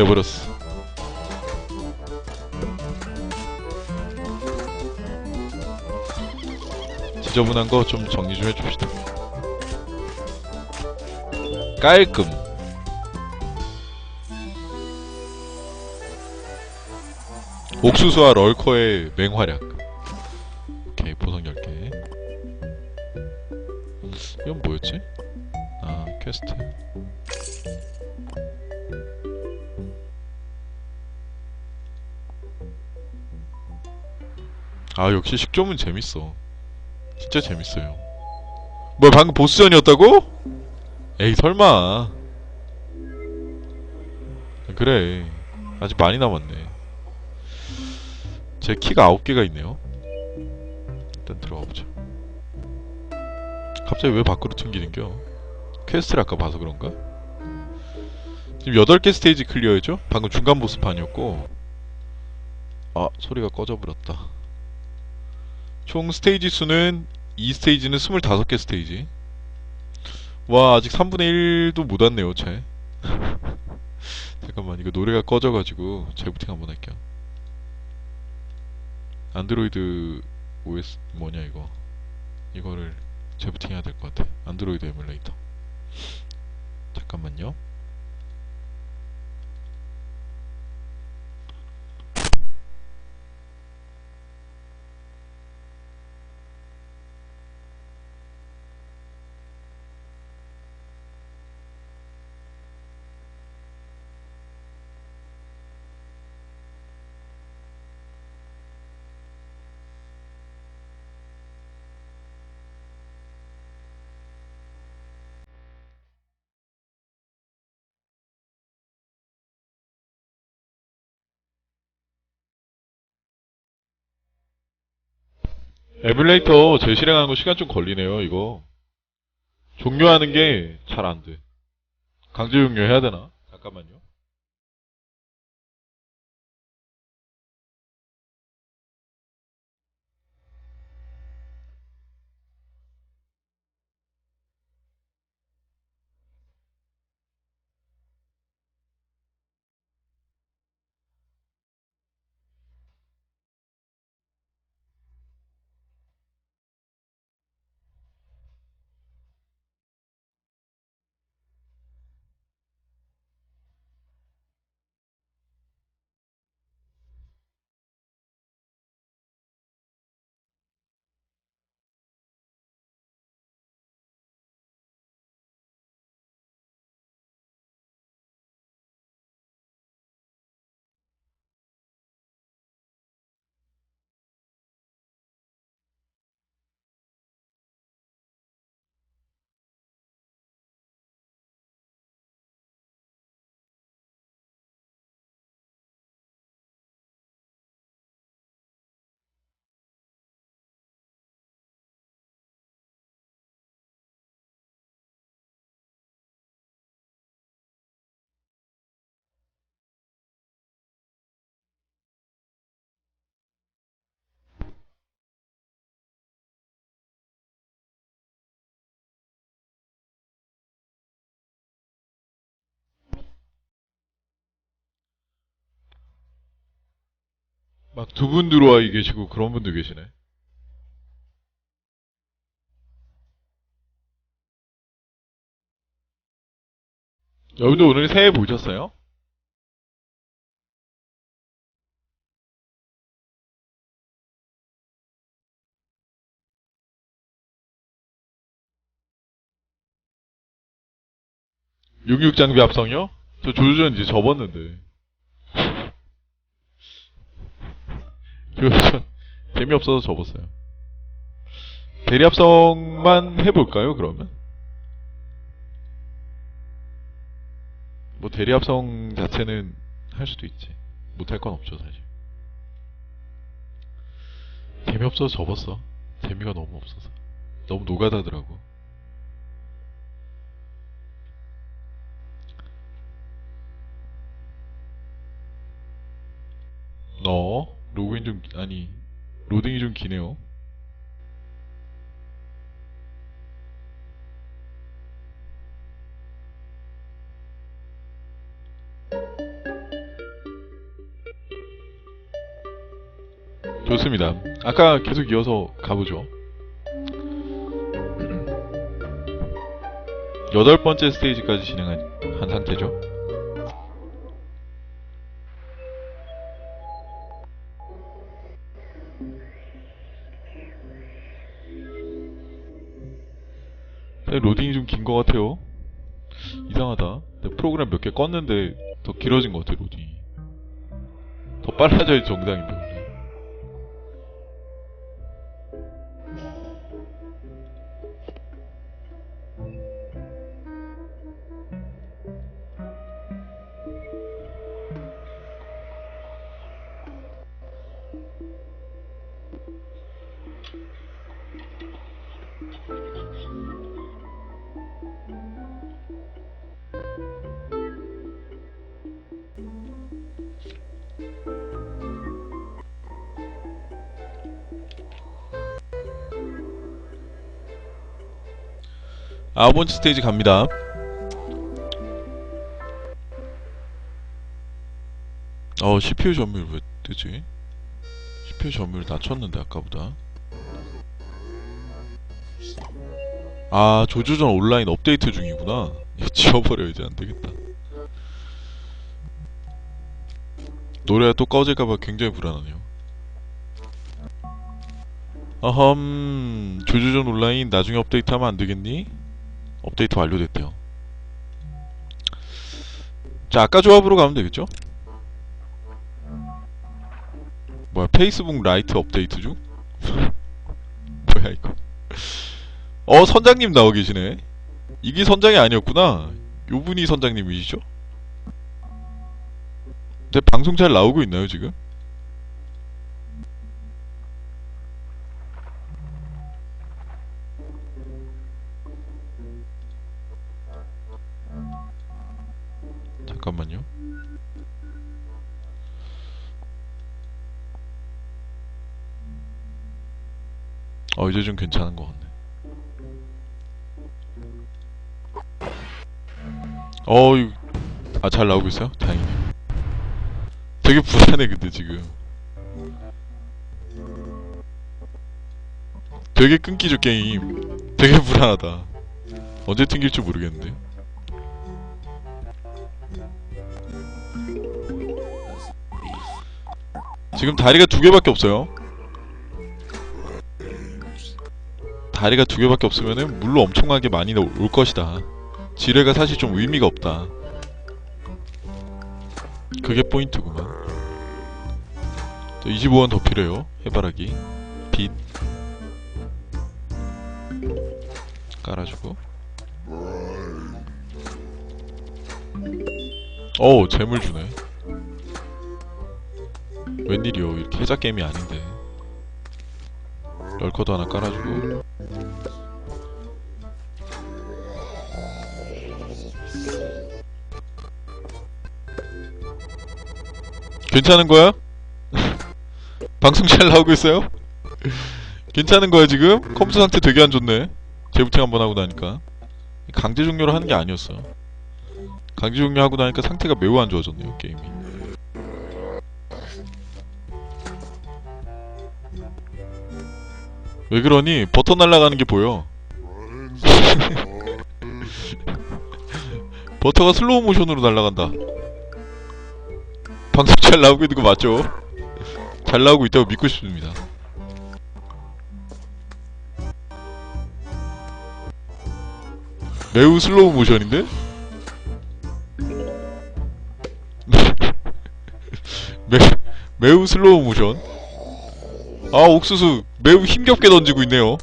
돼버렸어. 지저분한 거 좀 정리 좀 해줍시다. 깔끔. 옥수수와 럴커의 맹활약. 오케이, 보석 10개. 이건 뭐였지? 아, 퀘스트. 아, 역시 식점은 재밌어. 진짜 재밌어요. 뭐야, 방금 보스전이었다고? 에이, 설마. 그래. 아직 많이 남았네. 제 키가 9개가 있네요. 일단 들어가 보자. 갑자기 왜 밖으로 튕기는겨? 퀘스트를 아까 봐서 그런가? 지금 8개 스테이지 클리어했죠? 방금 중간 보스판이었고 아 소리가 꺼져버렸다 총 스테이지 수는 이 스테이지는 25개 스테이지. 와 아직 3분의 1도 못 왔네요 쟤. 잠깐만 이거 노래가 꺼져가지고 재부팅 한번 할게요. 안드로이드 OS 뭐냐 이거. 이거를 재부팅 해야 될 것 같아. 안드로이드 에뮬레이터. 잠깐만요 에뮬레이터 재실행하는 거 시간 좀 걸리네요 이거. 종료하는 게 잘 안 돼. 강제 종료해야 되나? 잠깐만요 막 두 분 들어와 계시고 그런 분도 계시네 여러분들 오늘 새해 보셨어요? 육육 장비 합성이요? 저 조조전 이제 접었는데. 조조전 재미없어서 접었어요. 대리 합성만 해볼까요, 그러면? 뭐 대리 합성 자체는 할 수도 있지. 못할 건 없죠, 사실. 재미없어서 접었어. 재미가 너무 없어서. 너무 노가다더라고. 너 로딩 좀 아니 로딩이 좀 기네요. 좋습니다. 아까 계속 이어서 가보죠. 여덟 번째 스테이지까지 진행한 상태죠? 로딩이 좀 긴 것 같아요. 이상하다. 프로그램 몇 개 껐는데 더 길어진 것 같아, 로딩이. 더 빨라져야 정상인데, 아홉 번째 스테이지 갑니다. 어, CPU 점유율 왜 뜨지? CPU 점유율 낮췄는데 아까보다. 아, 조조전 온라인 업데이트 중이구나. 이거 지워버려야지 안 되겠다. 노래가 또 꺼질까봐 굉장히 불안하네요. 어흠, 조조전 온라인 나중에 업데이트하면 안 되겠니? 업데이트 완료됐대요. 자, 아까 조합으로 가면 되겠죠? 뭐야, 페이스북 라이트 업데이트 중? 뭐야, 이거. 어, 선장님 나오 계시네. 이게 선장이 아니었구나. 요 분이 선장님이시죠? 근데 방송 잘 나오고 있나요, 지금? 잠깐만요. 어, 이제 좀 괜찮은 것 같네. 어, 이거- 아, 잘 나오고 있어요? 다행이네. 되게 불안해, 근데 지금. 되게 끊기죠, 게임. 되게 불안하다. 언제 튕길지 모르겠는데. 지금 다리가 두 개밖에 없어요. 다리가 두 개밖에 없으면은 물로 엄청나게 많이 올올 것이다. 지뢰가 사실 좀 의미가 없다. 그게 포인트구만. 25원 더 필요해요. 해바라기. 빛. 깔아주고. 어우, 재물 주네. 웬일이요? 이렇게 해자 게임이 아닌데. 럴커도 하나 깔아주고. 괜찮은 거야? 방송 잘 나오고 있어요? 괜찮은 거야 지금? 컴퓨터 상태 되게 안 좋네. 재부팅 한번 하고 나니까. 강제 종료를 하는 게 아니었어. 강제 종료하고 나니까 상태가 매우 안 좋아졌네요 게임이 왜 그러니? 버터 날아가는 게 보여. 버터가 슬로우 모션으로 날아간다. 방송 잘 나오고 있는 거 맞죠? 잘 나오고 있다고 믿고 싶습니다. 매우 슬로우 모션인데? 매, 매우 슬로우 모션. 아 옥수수 매우 힘겹게 던지고 있네요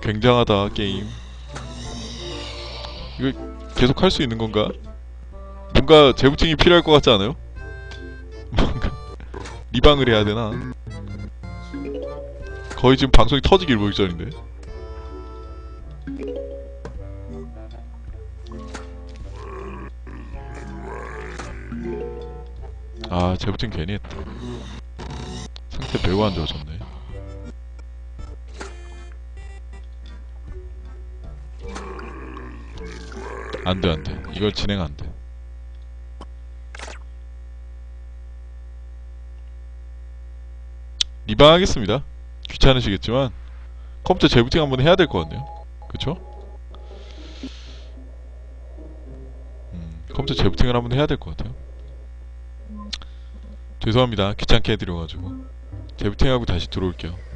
굉장하다 게임 이거 계속 할 수 있는 건가? 뭔가 재부팅이 필요할 것 같지 않아요? 뭔가 리방을 해야 되나? 거의 지금 방송이 터지기 일보 직전인데 아 재부팅 괜히 했다 상태 매우 안 좋아졌네. 안돼 안돼. 이걸 진행 안돼. 이방하겠습니다. 귀찮으시겠지만 컴퓨터 재부팅 한번 해야 될 것 같네요. 그쵸? 음, 컴퓨터 재부팅을 한번 해야 될 것 같아요. 죄송합니다. 귀찮게 해드려가지고. 재부팅하고 다시 들어올게요.